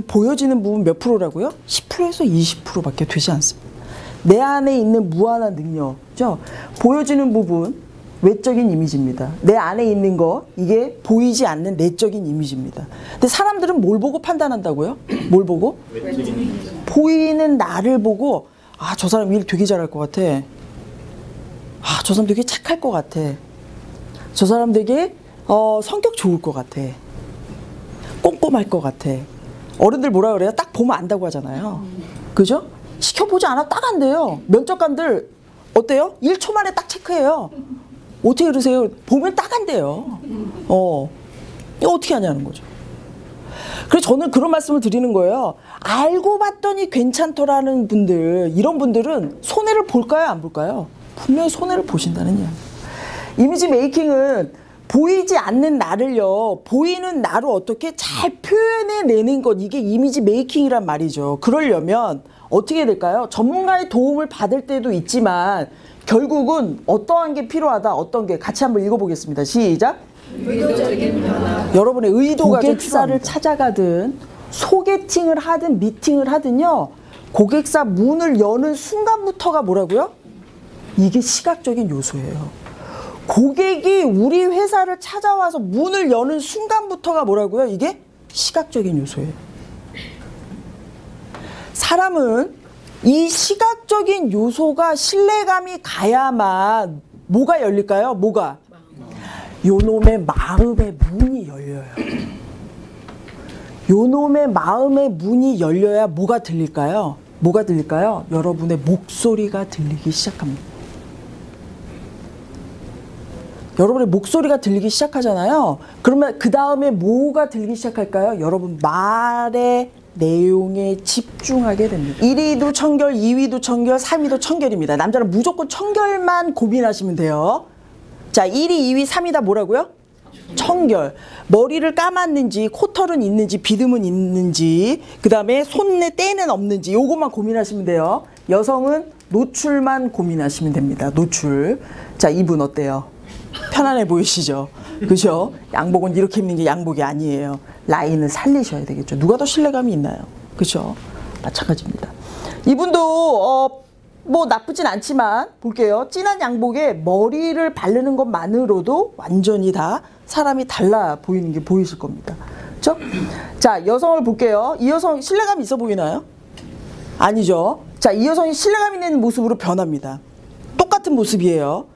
이 보여지는 부분 몇 프로라고요? 10%에서 20%밖에 되지 않습니다. 내 안에 있는 무한한 능력죠. 보여지는 부분 외적인 이미지입니다. 내 안에 있는 거 이게 보이지 않는 내적인 이미지입니다. 근데 사람들은 뭘 보고 판단한다고요? 뭘 보고? 보이는 나를 보고 아 저 사람 일 되게 잘할 것 같아. 아 저 사람 되게 착할 것 같아. 저 사람 되게 어, 성격 좋을 것 같아. 꼼꼼할 것 같아. 어른들 뭐라 그래요? 딱 보면 안다고 하잖아요. 그죠? 시켜보지 않아 딱 안 돼요. 면접관들 어때요? 1초 만에 딱 체크해요. 어떻게 그러세요? 보면 딱 안 돼요. 어. 이거 어떻게 하냐는 거죠. 그래서 저는 그런 말씀을 드리는 거예요. 알고 봤더니 괜찮더라는 분들, 이런 분들은 손해를 볼까요? 안 볼까요? 분명히 손해를 보신다는 이야기. 이미지 메이킹은 보이지 않는 나를요, 보이는 나를 어떻게 잘 표현해내는 것, 이게 이미지 메이킹이란 말이죠. 그러려면 어떻게 될까요? 전문가의 도움을 받을 때도 있지만, 결국은 어떠한 게 필요하다, 어떤 게 같이 한번 읽어보겠습니다. 시작. 여러분의 의도가 고객사를 찾아가든 소개팅을 하든 미팅을 하든요 고객사 문을 여는 순간부터가 뭐라고요? 이게 시각적인 요소예요. 고객이 우리 회사를 찾아와서 문을 여는 순간부터가 뭐라고요? 이게 시각적인 요소예요. 사람은 이 시각적인 요소가 신뢰감이 가야만 뭐가 열릴까요? 뭐가? 요놈의 마음의 문이 열려요. 요놈의 마음의 문이 열려야 뭐가 들릴까요? 뭐가 들릴까요? 여러분의 목소리가 들리기 시작합니다. 여러분의 목소리가 들리기 시작하잖아요. 그러면 그 다음에 뭐가 들리기 시작할까요? 여러분 말의 내용에 집중하게 됩니다. 1위도 청결, 2위도 청결, 3위도 청결입니다. 남자는 무조건 청결만 고민하시면 돼요. 자, 1위, 2위, 3위 다 뭐라고요? 청결. 머리를 감았는지, 코털은 있는지, 비듬은 있는지, 그 다음에 손에 때는 없는지, 요것만 고민하시면 돼요. 여성은 노출만 고민하시면 됩니다. 노출. 자, 이분 어때요? 편안해 보이시죠? 그죠? 양복은 이렇게 입는 게 양복이 아니에요. 라인을 살리셔야 되겠죠. 누가 더 신뢰감이 있나요? 그죠? 마찬가지입니다. 이분도, 어, 뭐 나쁘진 않지만 볼게요. 진한 양복에 머리를 바르는 것만으로도 완전히 다 사람이 달라 보이는 게 보이실 겁니다. 그렇죠? 자, 여성을 볼게요. 이 여성 신뢰감 있어 보이나요? 아니죠. 자, 이 여성이 신뢰감 있는 모습으로 변합니다. 똑같은 모습이에요.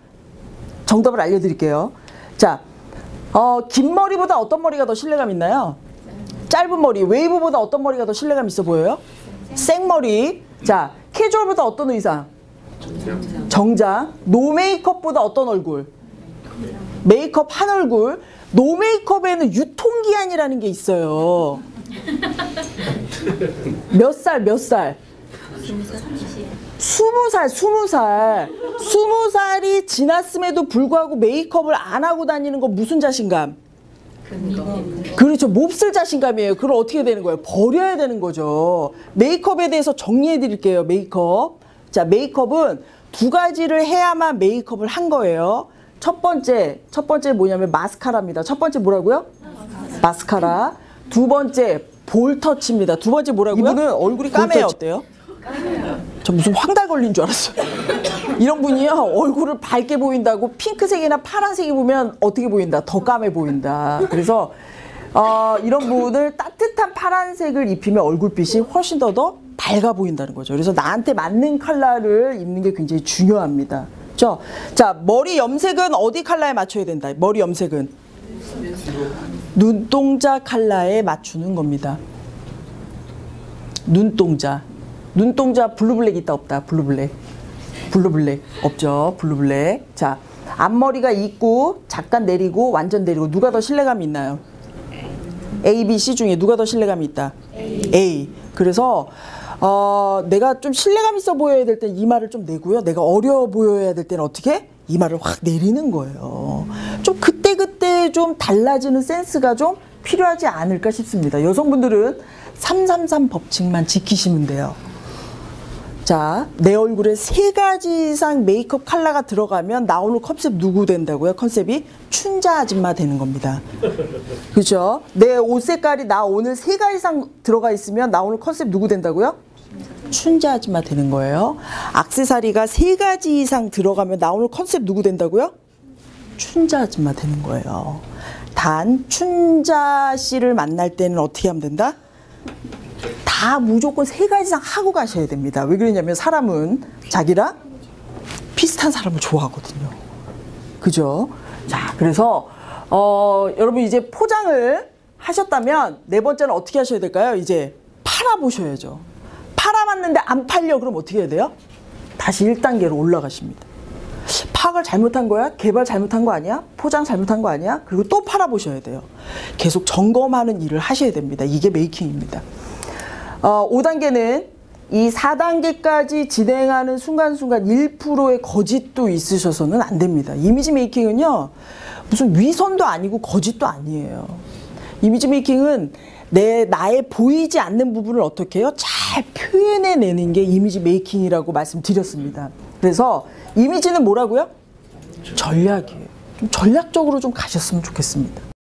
정답을 알려드릴게요. 자, 어, 긴 머리보다 어떤 머리가 더 신뢰감 있나요? 짧은 머리, 웨이브보다 어떤 머리가 더 신뢰감 있어 보여요? 생머리. 자, 캐주얼보다 어떤 의상? 정장. 노 메이크업보다 어떤 얼굴? 메이크업 한 얼굴. 노 메이크업에는 유통기한이라는 게 있어요. 몇 살, 몇 살? 스무 살, 스무 살. 스무 살이 지났음에도 불구하고 메이크업을 안 하고 다니는 건 무슨 자신감? 그렇죠. 몹쓸 자신감이에요. 그걸 어떻게 되는 거예요? 버려야 되는 거죠. 메이크업에 대해서 정리해 드릴게요. 메이크업. 자, 메이크업은 두 가지를 해야만 메이크업을 한 거예요. 첫 번째, 첫 번째 뭐냐면 마스카라입니다. 첫 번째 뭐라고요? 마스카라. 두 번째 볼터치입니다. 두 번째 뭐라고요? 이분은 얼굴이 까매요. 어때요? 저 무슨 황달 걸린 줄 알았어요. 이런 분이요 얼굴을 밝게 보인다고 핑크색이나 파란색이 보면 어떻게 보인다? 더 까매 보인다. 그래서 어, 이런 분을 따뜻한 파란색을 입히면 얼굴빛이 훨씬 더 더 밝아 보인다는 거죠. 그래서 나한테 맞는 컬러를 입는 게 굉장히 중요합니다. 그렇죠? 자 머리 염색은 어디 컬러에 맞춰야 된다. 머리 염색은 눈동자 컬러에 맞추는 겁니다. 눈동자. 눈동자 블루블랙 있다 없다. 블루블랙. 블루블랙 없죠. 블루블랙. 자, 앞머리가 있고 잠깐 내리고 완전 내리고 누가 더 신뢰감이 있나요? A, B, C 중에 누가 더 신뢰감이 있다? A. A. 그래서 어, 내가 좀 신뢰감 있어 보여야 될때이 말을 좀 내고요. 내가 어려워 보여야 될 때는 어떻게? 이 말을 확 내리는 거예요. 좀 그때 그때 좀 달라지는 센스가 좀 필요하지 않을까 싶습니다. 여성분들은 333 법칙만 지키시면 돼요. 자, 내 얼굴에 세 가지 이상 메이크업 컬러가 들어가면 나 오늘 컨셉 누구 된다고요? 컨셉이 춘자 아줌마 되는 겁니다. 그죠? 내 옷 색깔이 나 오늘 세 가지 이상 들어가 있으면 나 오늘 컨셉 누구 된다고요? 춘자 아줌마 되는 거예요. 악세사리가 세 가지 이상 들어가면 나 오늘 컨셉 누구 된다고요? 춘자 아줌마 되는 거예요. 단 춘자 씨를 만날 때는 어떻게 하면 된다? 다 무조건 세 가지 이상 하고 가셔야 됩니다. 왜 그러냐면 사람은 자기랑 비슷한 사람을 좋아하거든요. 그죠? 자, 그래서 어, 여러분 이제 포장을 하셨다면 네 번째는 어떻게 하셔야 될까요? 이제 팔아보셔야죠. 팔아봤는데 안 팔려 그럼 어떻게 해야 돼요? 다시 1단계로 올라가십니다. 파악을 잘못한 거야? 개발 잘못한 거 아니야? 포장 잘못한 거 아니야? 그리고 또 팔아보셔야 돼요. 계속 점검하는 일을 하셔야 됩니다. 이게 메이킹입니다. 어, 5단계는 이 4단계까지 진행하는 순간순간 1%의 거짓도 있으셔서는 안 됩니다. 이미지 메이킹은요, 무슨 위선도 아니고 거짓도 아니에요. 이미지 메이킹은 내, 나의 보이지 않는 부분을 어떻게 해요? 잘 표현해내는 게 이미지 메이킹이라고 말씀드렸습니다. 그래서 이미지는 뭐라고요? 전략이에요. 좀 전략적으로 좀 가셨으면 좋겠습니다.